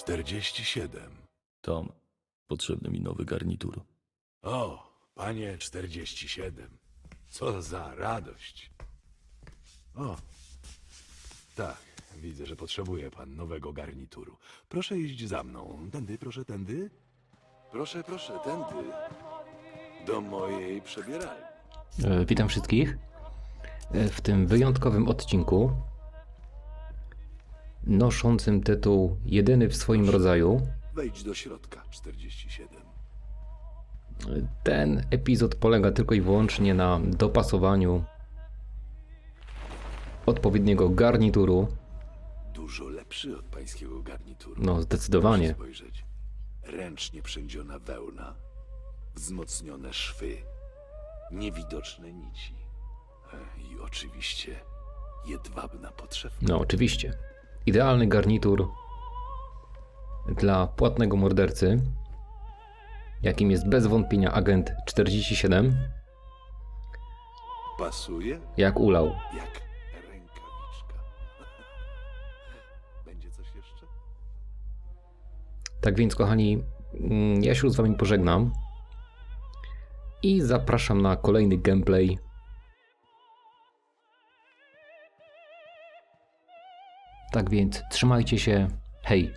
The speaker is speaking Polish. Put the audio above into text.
Czterdzieści siedem. Tom, potrzebny mi nowy garnitur. O, panie czterdzieści siedem. Co za radość. O, tak, widzę, że potrzebuje pan nowego garnituru. Proszę iść za mną. Tędy, proszę, tędy. Proszę, proszę, tędy. Do mojej przebieralni. E, Witam wszystkich. E, W tym wyjątkowym odcinku, noszącym tytuł Jedyny w swoim rodzaju, Wejdź do środka, 47. e, ten epizod polega tylko i wyłącznie na dopasowaniu odpowiedniego garnituru. Dużo lepszy od pańskiego garnituru. No, zdecydowanie. Proszę spojrzeć. Ręcznie przędziona wełna, wzmocnione szwy, niewidoczne nici. E, I oczywiście jedwabna podszewka. No, oczywiście. Idealny garnitur dla płatnego mordercy, jakim jest bez wątpienia agent 47, Pasuje jak ulał. jak rękawiczka. Będzie coś jeszcze? Tak więc, kochani, mm, ja się z Wami pożegnam i zapraszam na kolejny gameplay. Tak więc, trzymajcie się. Hej!